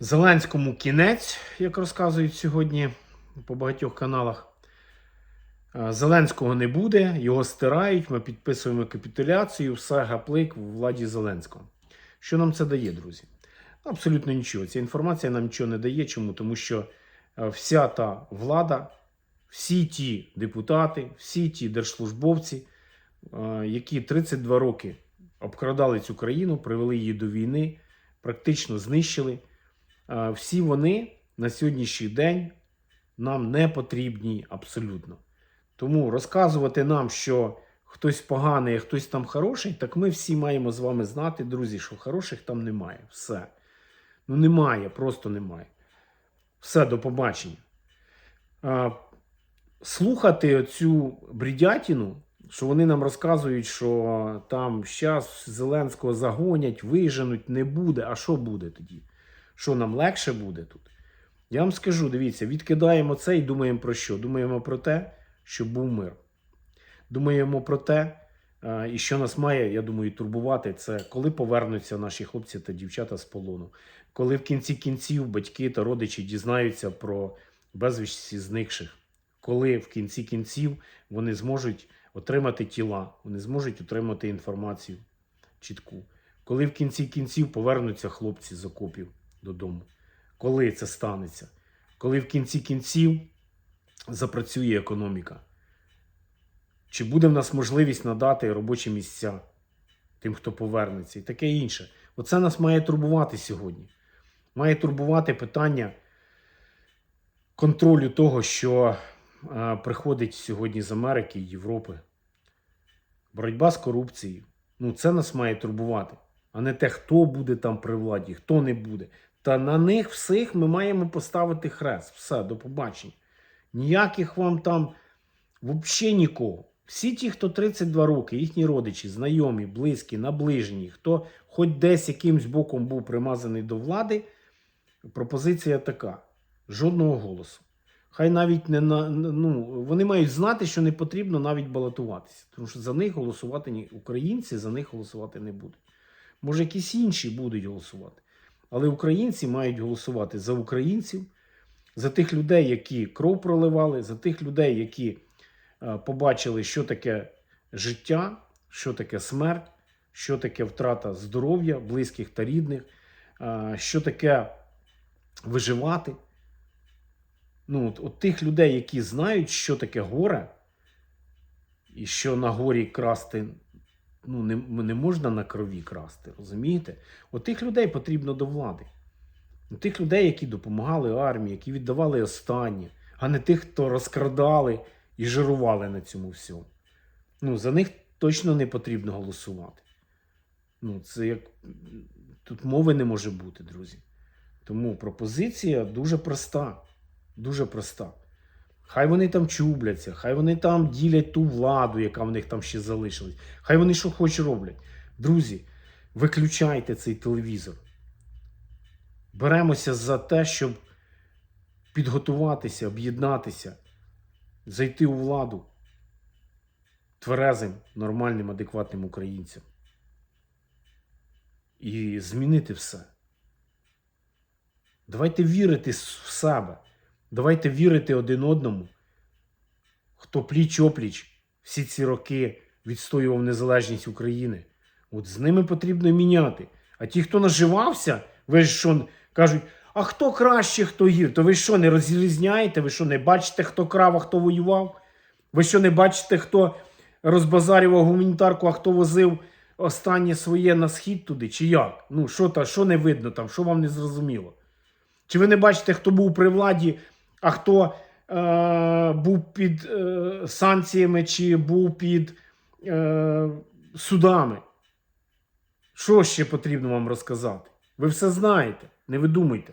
Зеленському кінець, як розказують сьогодні по багатьох каналах. Е, Зеленського не буде, його стирають, ми підписуємо капітуляцію, все гаплик в владі Зеленського. Що нам це дає, друзі? Абсолютно нічого. Ця інформація нам нічого не дає. Чому? Тому що е, вся та влада, всі ті депутати, всі ті держслужбовці, е, які 32 роки обкрадали цю країну, привели її до війни, практично знищили. Е, Всі вони на сьогоднішній день нам не потрібні абсолютно. Тому розказувати нам, що хтось поганий, а хтось там хороший, так ми всі маємо з вами знати, друзі, що хороших там немає. Все. Ну немає, просто немає. Все, до побачення. Слухати цю бредятину, що вони нам розказують, що там зараз Зеленського загонять, виженуть, не буде. А що буде тоді? Що нам легше буде тут? Я вам скажу, дивіться, відкидаємо це і думаємо про що? Думаємо про те, щоб був мир. Думаємо про те, е, і що нас має, я думаю, турбувати, це коли повернуться наші хлопці та дівчата з полону. Коли в кінці кінців батьки та родичі дізнаються про безвісті зникших, коли в кінці кінців вони зможуть отримати тіла, вони зможуть отримати інформацію чітку. Коли в кінці кінців повернуться хлопці з окопів додому. Коли це станеться? Коли в кінці кінців запрацює економіка? Чи буде в нас можливість надати робочі місця тим, хто повернеться, і таке інше. Оце нас має турбувати сьогодні. Має турбувати питання контролю того, що е, приходить сьогодні з Америки і Європи. Боротьба з корупцією. Ну, це нас має турбувати, а не те, хто буде там при владі, хто не буде. Та на них всіх ми маємо поставити хрест. Все, до побачення. Ніяких вам там взагалі нікого. Всі ті, хто 32 роки, їхні родичі, знайомі, близькі, наближені, хто хоч десь якимсь боком був примазаний до влади, пропозиція така: жодного голосу. Хай навіть не на ну, вони мають знати, що не потрібно навіть балотуватися, тому що за них голосувати ні українці за них голосувати не будуть. Може, якісь інші будуть голосувати. Але українці мають голосувати за українців, за тих людей, які кров проливали, за тих людей, які е, побачили, що таке життя, що таке смерть, що таке втрата здоров'я, близьких та рідних, е, що таке виживати. Ну, от, от тих людей, які знають, що таке горе, і що на горі красти ну, не, не можна на крові красти, розумієте? От тих людей потрібно до влади. Тих людей, які допомагали армії, які віддавали останнє, а не тих, хто розкрадали і жирували на цьому всьому. Ну, за них точно не потрібно голосувати. Ну, це як тут мови не може бути, друзі. Тому пропозиція дуже проста. Дуже проста. Хай вони там чубляться, хай вони там ділять ту владу, яка в них там ще залишилась. Хай вони що хоч роблять. Друзі, виключайте цей телевізор. Беремося за те, щоб підготуватися, об'єднатися, зайти у владу тверезим, нормальним, адекватним українцям. І змінити все. Давайте вірити в себе. Давайте вірити один одному, хто пліч опліч всі ці роки відстоював незалежність України. От з ними потрібно міняти. А ті, хто наживався, ви ж що кажуть, а хто краще, хто гір? То ви що не розрізняєте? Ви що не бачите, хто крав, а хто воював? Ви що не бачите, хто розбазарював гуманітарку, а хто возив останнє своє на схід туди? Чи як? Ну, що та, що не видно там, що вам не зрозуміло? Чи ви не бачите, хто був при владі, а хто е, був під е, санкціями, чи був під е, судами? Що ще потрібно вам розказати? Ви все знаєте, не видумуйте.